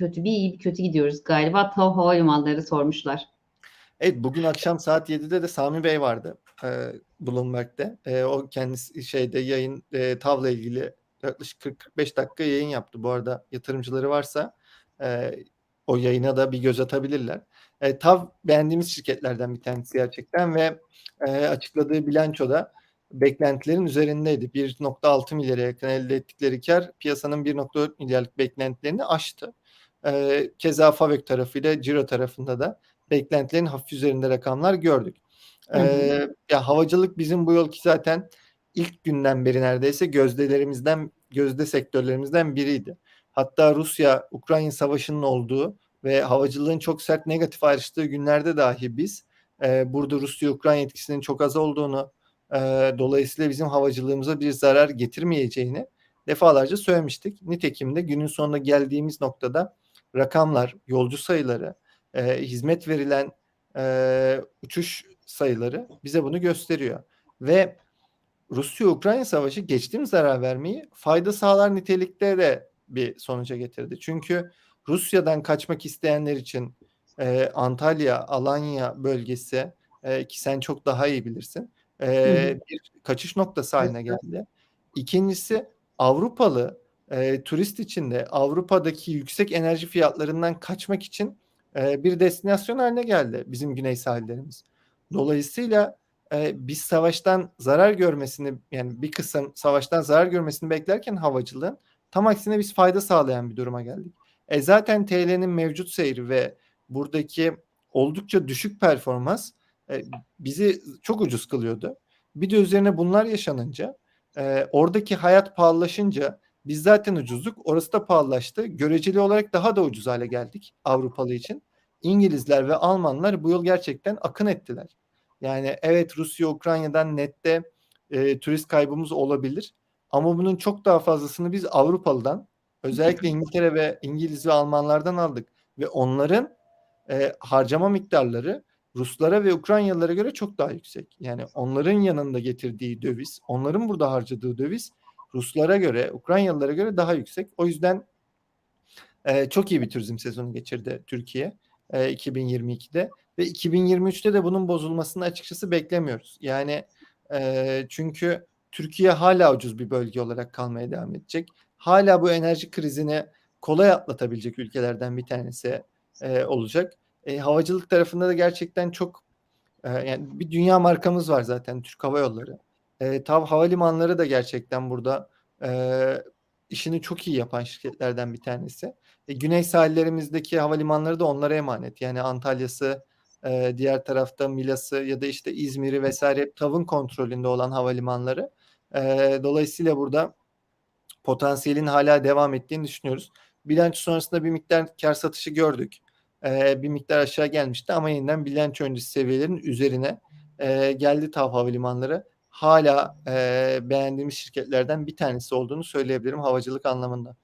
kötü, bir iyi bir kötü gidiyoruz galiba. TAV Havalimanları sormuşlar. Evet bugün akşam saat 7'de de Sami Bey vardı e, Bloomberg'de. E, o kendisi şeyde yayın e, TAV'la ilgili yaklaşık 40-45 dakika yayın yaptı. Bu arada yatırımcıları varsa e, o yayına da bir göz atabilirler. E, TAV beğendiğimiz şirketlerden bir tanesi gerçekten ve e, açıkladığı bilançoda beklentilerin üzerindeydi. 1.6 milyara yakın elde ettikleri kar piyasanın 1.4 milyarlık beklentilerini aştı. E, keza Favök tarafıyla Ciro tarafında da beklentilerin hafif üzerinde rakamlar gördük. Ee, ya havacılık bizim bu yıl ki zaten ilk günden beri neredeyse gözdelerimizden gözde sektörlerimizden biriydi. Hatta Rusya Ukrayna savaşının olduğu ve havacılığın çok sert negatif ayrıştığı günlerde dahi biz e, burada Rusya Ukrayna etkisinin çok az olduğunu e, dolayısıyla bizim havacılığımıza bir zarar getirmeyeceğini defalarca söylemiştik. Nitekim de günün sonunda geldiğimiz noktada rakamlar, yolcu sayıları, e, hizmet verilen e, uçuş sayıları bize bunu gösteriyor. Ve Rusya-Ukrayna savaşı geçtiğim zarar vermeyi fayda sağlar nitelikte de bir sonuca getirdi. Çünkü Rusya'dan kaçmak isteyenler için e, Antalya, Alanya bölgesi e, ki sen çok daha iyi bilirsin e, bir kaçış noktası haline geldi. İkincisi Avrupalı e, turist için de Avrupa'daki yüksek enerji fiyatlarından kaçmak için e, bir destinasyon haline geldi bizim güney sahillerimiz. Dolayısıyla e, biz savaştan zarar görmesini yani bir kısım savaştan zarar görmesini beklerken havacılığın tam aksine biz fayda sağlayan bir duruma geldik. E zaten TL'nin mevcut seyri ve buradaki oldukça düşük performans e, bizi çok ucuz kılıyordu. Bir de üzerine bunlar yaşanınca e, oradaki hayat pahalılaşınca biz zaten ucuzduk. Orası da pahalılaştı. Göreceli olarak daha da ucuz hale geldik Avrupalı için. İngilizler ve Almanlar bu yıl gerçekten akın ettiler. Yani evet Rusya Ukrayna'dan nette e, turist kaybımız olabilir. Ama bunun çok daha fazlasını biz Avrupalı'dan özellikle İngiltere ve İngiliz ve Almanlardan aldık. Ve onların e, harcama miktarları Ruslara ve Ukraynalılara göre çok daha yüksek. Yani onların yanında getirdiği döviz, onların burada harcadığı döviz Ruslara göre, Ukraynalılara göre daha yüksek. O yüzden e, çok iyi bir turizm sezonu geçirdi Türkiye e, 2022'de ve 2023'te de bunun bozulmasını açıkçası beklemiyoruz. Yani e, çünkü Türkiye hala ucuz bir bölge olarak kalmaya devam edecek. Hala bu enerji krizini kolay atlatabilecek ülkelerden bir tanesi e, olacak. E, havacılık tarafında da gerçekten çok e, yani bir dünya markamız var zaten Türk Hava Yolları. E, TAV havalimanları da gerçekten burada e, işini çok iyi yapan şirketlerden bir tanesi. E, güney sahillerimizdeki havalimanları da onlara emanet. Yani Antalya'sı, e, diğer tarafta Milas'ı ya da işte İzmir'i vesaire TAV'ın kontrolünde olan havalimanları. E, dolayısıyla burada potansiyelin hala devam ettiğini düşünüyoruz. Bilanço sonrasında bir miktar kar satışı gördük. E, bir miktar aşağı gelmişti ama yeniden bilanço öncesi seviyelerin üzerine e, geldi TAV havalimanları hala e, beğendiğimiz şirketlerden bir tanesi olduğunu söyleyebilirim havacılık anlamında.